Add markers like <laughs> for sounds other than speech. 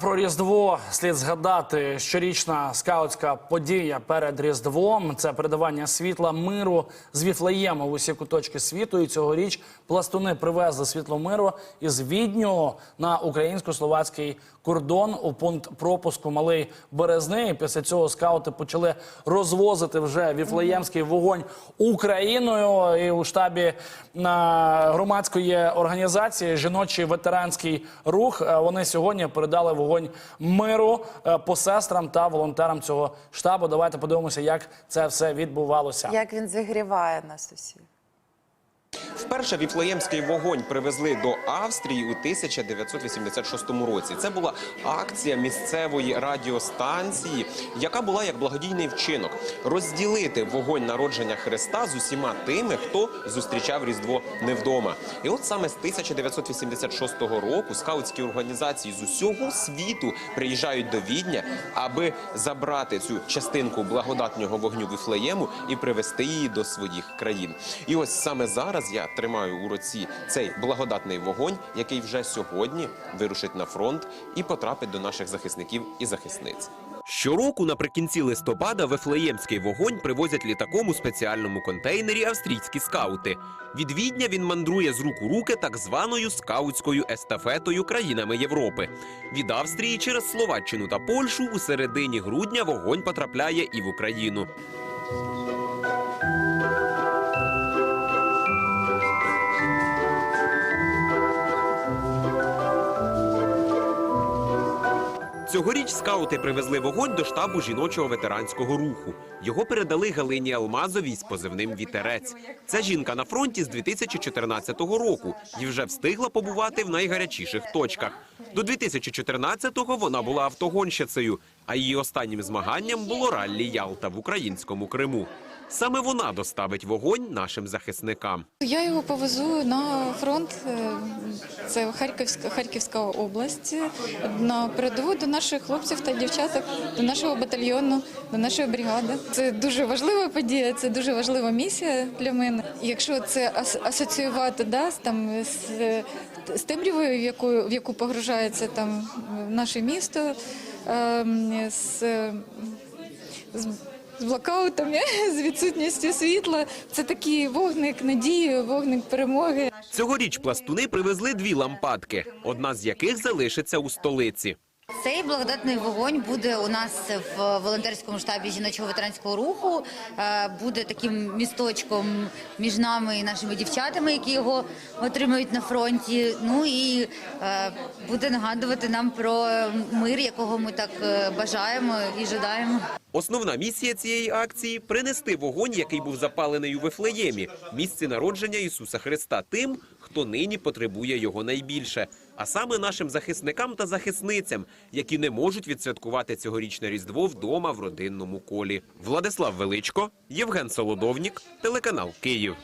Про Різдво слід згадати щорічна скаутська подія перед Різдвом. Це передавання світла миру з Віфлеєму в усі куточки світу. І цьогоріч пластуни привезли світло миру із Відню на українсько-словацький кордон у пункт пропуску Малий Березни. Після цього скаути почали розвозити вже віфлеємський вогонь Україною. І у штабі громадської організації жіночий ветеранський рух вони сьогодні передали вогонь миру е, по сестрам та волонтерам цього штабу. Давайте подивимося, як це все відбувалося. Як він зігріває нас усіх. Вперше віфлеємський вогонь привезли до Австрії у 1986 році. Це була акція місцевої радіостанції, яка була як благодійний вчинок розділити вогонь народження Христа з усіма тими, хто зустрічав Різдво не вдома. І от саме з 1986 року скаутські організації з усього світу приїжджають до Відня, аби забрати цю частинку благодатнього вогню Віфлеєму і привезти її до своїх країн. І ось саме зараз я тримаю у руці цей благодатний вогонь, який вже сьогодні вирушить на фронт і потрапить до наших захисників і захисниць. Щороку наприкінці листопада Вифлеємський вогонь привозять літаком у спеціальному контейнері австрійські скаути. Від Відня він мандрує з рук у руки так званою скаутською естафетою країнами Європи. Від Австрії через Словаччину та Польщу у середині грудня вогонь потрапляє і в Україну. Цьогоріч скаути привезли вогонь до штабу жіночого ветеранського руху. Його передали Галині Алмазовій з позивним Вітерець. Ця жінка на фронті з 2014 року і вже встигла побувати в найгарячіших точках. До 2014-го вона була автогонщицею, а її останнім змаганням було раллі Ялта в українському Криму. Саме вона доставить вогонь нашим захисникам. Я його повезу на фронт. е, Це Харківська Харківська область на передову до наших хлопців та дівчаток, до нашого батальйону, до нашої бригади. Це дуже важлива подія, це дуже важлива місія для мене. Якщо це ас- асоціювати да, там з, з темрявою, в яку в яку погружається там наше місто. Ем, з, з блокаутами, <laughs> з відсутністю світла. Це такий вогник надії, вогник перемоги. Цьогоріч пластуни привезли дві лампадки, одна з яких залишиться у столиці. Цей благодатний вогонь буде у нас в волонтерському штабі жіночого ветеранського руху. Е, Буде таким місточком між нами і нашими дівчатами, які його отримують на фронті. Ну і е, буде нагадувати нам про мир, якого ми так е, бажаємо і жадаємо. Основна місія цієї акції принести вогонь, який був запалений у Вифлеємі, місці народження Ісуса Христа, тим, хто нині потребує його найбільше, а саме нашим захисникам та захисницям, які не можуть відсвяткувати цьогорічне різдво вдома в родинному колі. Владислав Величко, Євген Солодовнік, телеканал Київ.